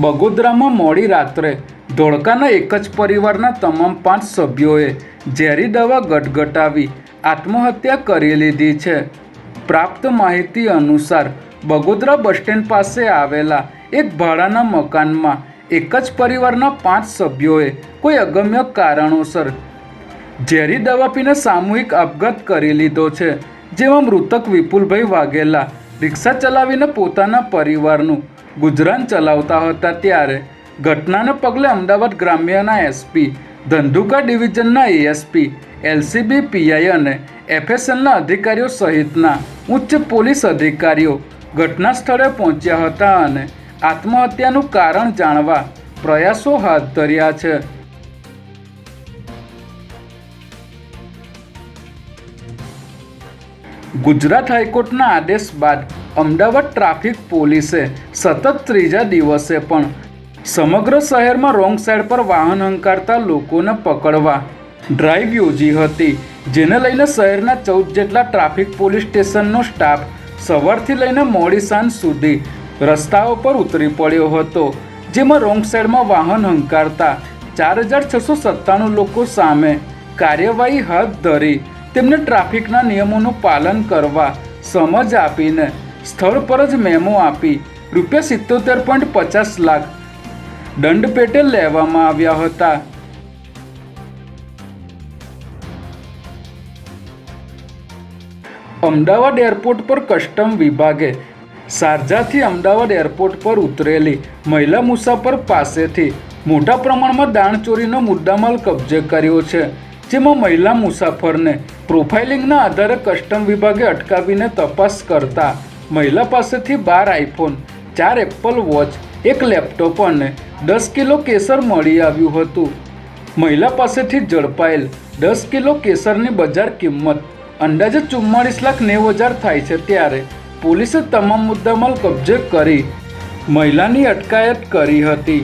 બગોદરામાં મોડી રાત્રે ધોળકાના એક જ પરિવારના તમામ પાંચ સભ્યોએ ઝેરી દવા ગટગટાવી આત્મહત્યા કરી લીધી છે. પ્રાપ્ત માહિતી અનુસાર બગોદરા બસ સ્ટેન્ડ પાસે આવેલા એક ભાડાના મકાનમાં એક જ પરિવારના પાંચ સભ્યોએ કોઈ અગમ્ય કારણોસર ઝેરી દવા પીને સામૂહિક આપઘાત કરી લીધો છે, જેમાં મૃતક વિપુલભાઈ વાઘેલા રિક્ષા ચલાવીને પોતાના પરિવારનું ગુજરાન ચલાવતા હતા ત્યારે ઘટનાને પગલે અમદાવાદ ગ્રામ્યના એસપી, ધંધુકા ડિવિઝનના એએસપી, એલસીબી, પીઆઈ અને એફએસએલના અધિકારીઓ સહિતના ઉચ્ચ પોલીસ અધિકારીઓ ઘટના સ્થળે પહોંચ્યા હતા અને આત્મહત્યાનું કારણ જાણવા પ્રયાસો હાથ ધર્યા છે. ગુજરાત હાઈકોર્ટના આદેશ બાદ અમદાવાદ ટ્રાફિક પોલીસે સતત ત્રીજા દિવસે પણ સમગ્ર શહેરમાં રોંગ સાઈડ પર વાહન હંકારતા લોકોને પકડવા ડ્રાઈવ યોજી હતી, જેને લઈને શહેરના ચૌદ જેટલા ટ્રાફિક પોલીસ સ્ટેશનનો સ્ટાફ સવારથી લઈને મોડી સાંજ સુધી રસ્તાઓ પર ઉતરી પડ્યો હતો, જેમાં રોંગ સાઈડમાં વાહન હંકારતા ચાર હજાર છસો સત્તાણું લોકો સામે કાર્યવાહી હાથ ધરી તેમને ટ્રાફિકના નિયમોનું પાલન કરવા સમજ આપીને સ્થળ પર જ મેમો આપી રૂપિયા સિત્તોતેર પોઈન્ટ પચાસ લાખ દંડ પેટે લેવામાં આવ્યા હતા. અમદાવાદ એરપોર્ટ પર કસ્ટમ વિભાગે શારજાથી અમદાવાદ એરપોર્ટ પર ઉતરેલી મહિલા મુસાફર પાસેથી મોટા પ્રમાણમાં દાણચોરીનો મુદ્દામાલ કબજે કર્યો છે, જેમાં મહિલા મુસાફરને પ્રોફાઇલિંગના આધારે કસ્ટમ વિભાગે અટકાવીને તપાસ કરતા મહિલા પાસેથી બાર આઈફોન, ચાર એપલ વોચ, એક લેપટોપ અને દસ કિલો કેસર મળી આવ્યું હતું. મહિલા પાસેથી ઝડપાયેલ દસ કિલો કેસરની બજાર કિંમત અંદાજે ચુમ્માળીસ લાખ નેવું હજાર થાય છે ત્યારે પોલીસે તમામ મુદ્દામાલ કબજે કરી મહિલાની અટકાયત કરી હતી.